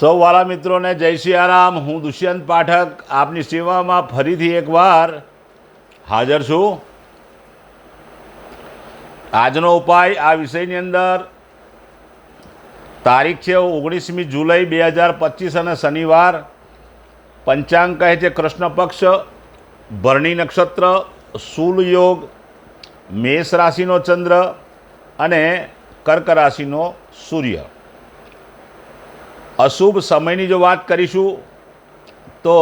સૌ વાલા મિત્રોને જય સિયારામ. હું દુષ્યંત પાઠક આપની સેવામાં ફરીથી એકવાર હાજર છું. આજનો ઉપાય આ વિષયની અંદર તારીખ છે ઓગણીસમી જુલાઈ બે હજાર પચીસ અને શનિવાર. પંચાંગ કહે છે કૃષ્ણ પક્ષ, ભરણી નક્ષત્ર, શૂલ યોગ, મેષ રાશિનો ચંદ્ર અને કર્ક રાશિનો સૂર્ય. અશુભ સમયની જો વાત કરીશું, તો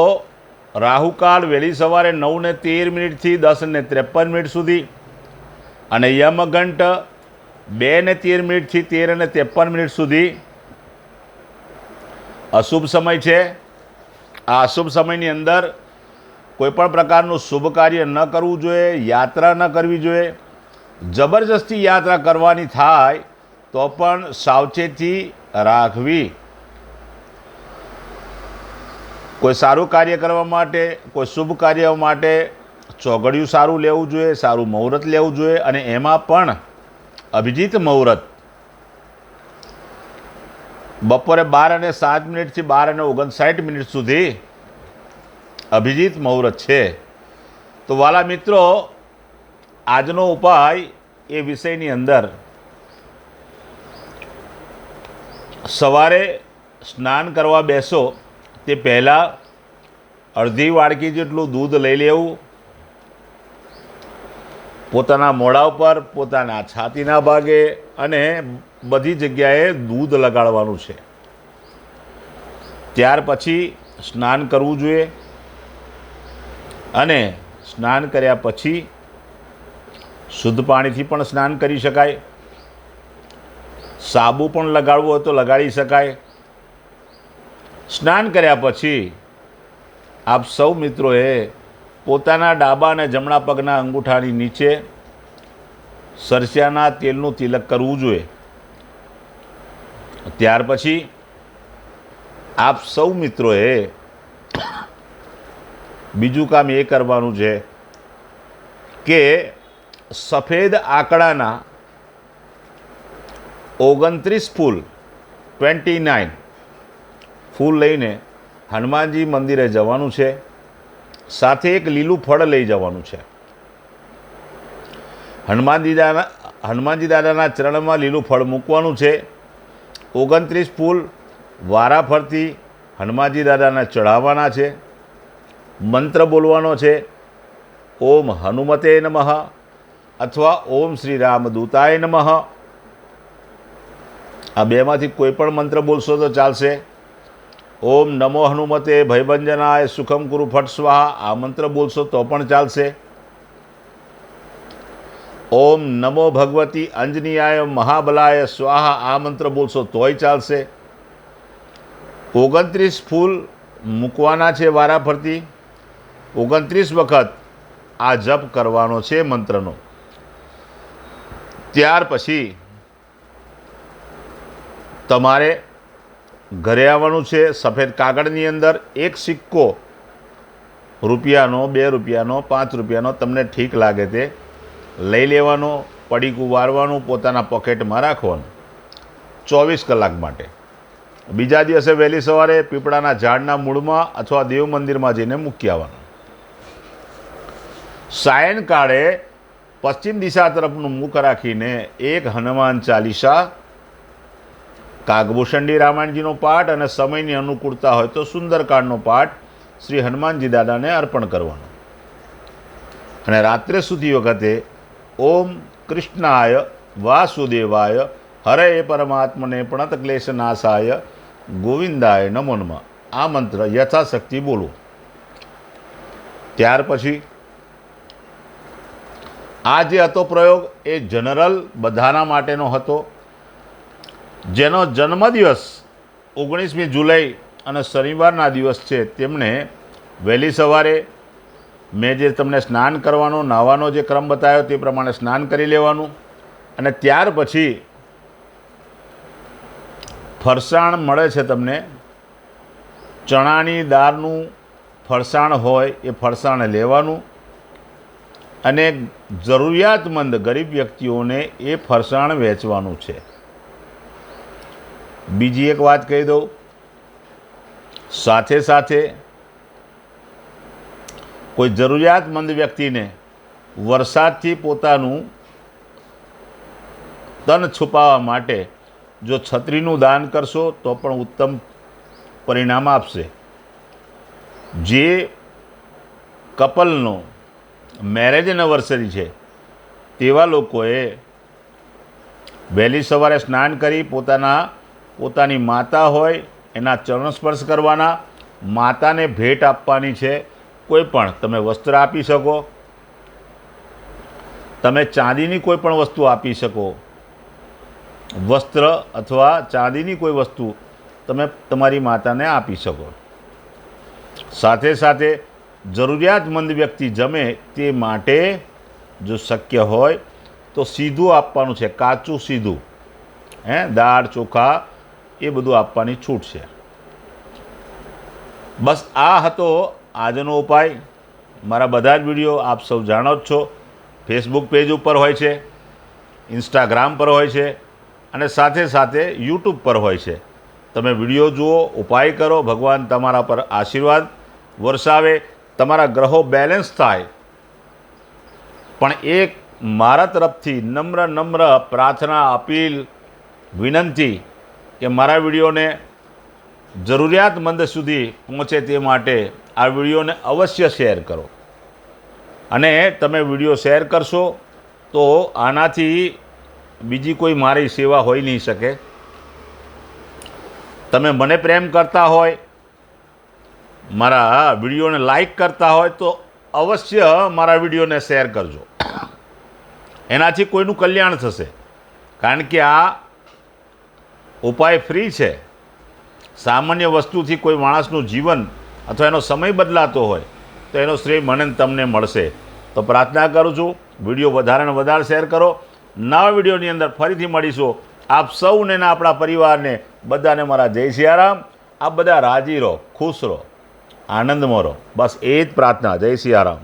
રાહુકાળ વહેલી સવારે નવને તેર મિનિટથી દસને ત્રેપન મિનિટ સુધી અને યમઘંટ બે ને તેર મિનિટથી તેર અને ત્રેપન મિનિટ સુધી. અશુભ સમય છે. આ અશુભ સમયની અંદર કોઈપણ પ્રકારનું શુભ કાર્ય ન કરવું જોઈએ, યાત્રા ન કરવી જોઈએ. જબરજસ્તી યાત્રા કરવાની થાય તો પણ સાવચેતી રાખવી. કોઈ સારું કાર્ય કરવા માટે, કોઈ શુભ કાર્ય માટે ચોઘડિયું સારું લેવું જોઈએ, સારું મુહૂર્ત લેવું જોઈએ અને એમાં પણ અભિજીત મુહૂર્ત. બપોરે બાર અને સાત મિનિટથી બાર અને ઓગણસાઠ મિનિટ સુધી અભિજીત મુહૂર્ત છે. તો વાલા મિત્રો, આજનો ઉપાય એ વિષયની અંદર. સવારે સ્નાન કરવા બેસો. તે પહેલાં અડધી વાડકી જેટલું દૂધ લઈ લેવું. પોતાના મોડા ઉપર, પોતાના છાતીના ભાગે અને બધી જગ્યાએ દૂધ લગાડવાનું છે. ત્યાર પછી સ્નાન કરવું જોઈએ. અને સ્નાન કર્યા પછી શુદ્ધ પાણીથી પણ સ્નાન કરી શકાય. સાબુ પણ લગાડવું હોય તો લગાડી શકાય. સ્નાન કર્યા પછી આપ સૌ મિત્રોએ પોતાના ડાબા અને જમણા પગના અંગૂઠાની નીચે સરસિયાના તેલનું તિલક કરવું જોઈએ. ત્યાર પછી આપ સૌ મિત્રોએ બીજું કામ એ કરવાનું છે કે સફેદ આંકડાના ઓગણત્રીસ ફૂલ ટ્વેન્ટી નાઇન ફૂલ લઈને હનુમાનજી મંદિરે જવાનું છે. સાથે એક લીલું ફળ લઈ જવાનું છે. હનુમાનજી દાદા, હનુમાનજી દાદાના ચરણમાં લીલું ફળ મૂકવાનું છે. ઓગણત્રીસ ફૂલ વારા ફરતી હનુમાનજી દાદાને ચઢાવવાના છે. મંત્ર બોલવાનો છે. ઓમ હનુમતે નમઃ અથવા ઓમ શ્રી રામદૂતાય નમઃ. આ બેમાંથી કોઈ પણ મંત્ર બોલશો તો ચાલશે. ઓમ નમો હનુમતે ભયભંજનાય સુખમ કુરુ ફટ સ્વાહા. આ મંત્ર બોલશો તો પણ ચાલશે. ઓમ નમો ભગવતી અંજનીયાય મહાબલાય સ્વાહા. આ મંત્ર બોલશો તોય ચાલશે. ઓગણત્રીસ ફૂલ મૂકવાના છે વારા ફરતી ઓગણત્રીસ વખત આ જપ કરવાનો છે મંત્રનો. ત્યાર પછી તમારે ઘરે આવવાનું છે. સફેદ કાગળની અંદર એક સિક્કો રૂપિયાનો, બે રૂપિયાનો, પાંચ રૂપિયાનો તમને ઠીક લાગે તે લઈ લેવાનો, પડીકું વારવાનું પોતાના પોકેટમાં રાખવાનું. ચોવીસ કલાક માટે. બીજા દિવસે વહેલી સવારે પીપળાના ઝાડના મૂળમાં અથવા દેવ મંદિરમાં જઈને મૂકી આવવાનું. સાયનકાળે પશ્ચિમ દિશા તરફનું મુખ રાખીને એક હનુમાન ચાલીસા કાગભૂષણડી રામાયણજીનો પાઠ અને સમયની અનુકૂળતા હોય તો સુંદરકાંડનો પાઠ શ્રી હનુમાનજી દાદાને અર્પણ કરવાનો. અને રાત્રે સુધી વખતે ઓમ કૃષ્ણાય વાસુદેવાય હરે પરમાત્મને ક્લેશ નાશાય ગોવિંદાય નમો નમઃ. આ મંત્ર યથાશક્તિ બોલો. ત્યાર પછી આ જે હતો પ્રયોગ એ જનરલ બધાના માટેનો હતો. જેનો જન્મદિવસ ઓગણીસમી જુલાઈ અને શનિવારના દિવસ છે તેમણે વહેલી સવારે મેં જે તમને સ્નાન કરવાનો, નાહવાનો જે ક્રમ બતાવ્યો તે પ્રમાણે સ્નાન કરી લેવાનું અને ત્યાર પછી ફરસાણ મળે છે તમને. ચણાની દાળનું ફરસાણ હોય એ ફરસાણ લેવાનું અને જરૂરિયાતમંદ ગરીબ વ્યક્તિઓને એ ફરસાણ વેચવાનું છે. બીજી એક વાત કહી દઉં. સાથે સાથે કોઈ જરૂરિયાતમંદ વ્યક્તિને વરસાદથી પોતાનું તન છુપાવવા માટે જો છત્રીનું દાન કરશો તો પણ ઉત્તમ પરિણામ આપશે. જે કપલનો મેરેજ એનિવર્સરી છે, તેવા લોકોએ વહેલી સવારે સ્નાન કરી પોતાના પોતાની માતા હોય, એના ચરણ સ્પર્શ કરવાના, માતાને ભેટ આપવાની છે. કોઈ પણ તમે વસ્ત્ર આપી શકો. તમે ચાંદીની કોઈ પણ વસ્તુ આપી શકો. વસ્ત્ર અથવા ચાંદીની કોઈ વસ્તુ તમે તમારી માતાને આપી શકો. સાથે સાથે જરૂરિયાતમંદ વ્યક્તિ જમે તે માટે જો શક્ય હોય તો સીધું આપવાનું છે. કાચું સીધું. હે, દાળ, ચોખા એ બધું આપવાની છૂટ છે. બસ આ હતો આજનો ઉપાય. મારા બધા જ વીડિયો આપ સૌ જાણો જ છો. ફેસબુક પેજ ઉપર હોય છે ઇન્સ્ટાગ્રામ પર હોય છે, અને સાથે સાથે યુટ્યુબ પર હોય છે. તમે વીડિયો જુઓ, ઉપાય કરો, ભગવાન તમારા પર આશીર્વાદ વરસાવે, તમારા ગ્રહો બેલેન્સ થાય. પણ એક મારા તરફથી નમ્ર નમ્ર પ્રાર્થના અપીલ, વિનંતી કે મારા વિડીયોને જરૂરિયાતમંદ સુધી પહોંચે તે માટે આ વિડીયોને અવશ્ય શેર કરો. અને તમે વીડિયો શેર કરશો તો આનાથી બીજી કોઈ મારી સેવા હોઈ નહીં શકે. તમે મને પ્રેમ કરતા હોય, મારા વિડીયોને લાઈક કરતા હોય તો અવશ્ય મારા વિડીયોને શેર કરજો. એનાથી કોઈનું કલ્યાણ થશે. કારણ કે આ ઉપાય ફ્રી છે. સામાન્ય વસ્તુથી કોઈ માણસનું જીવન અથવા એનો સમય બદલાતો હોય, તો એનો શ્રેય મને તમને મળશે. તો પ્રાર્થના કરું છું, વીડિયો વધારે ને વધારે શેર કરો. નવા વિડીયોની અંદર ફરીથી મળીશું. આપ સૌને ને આપણા પરિવારને, બધાને મારા જય સિયારામ આપ બધા રાજી રહો, ખુશ રહો, આનંદમાં રહો. બસ એ જ પ્રાર્થના, જય સિયારામ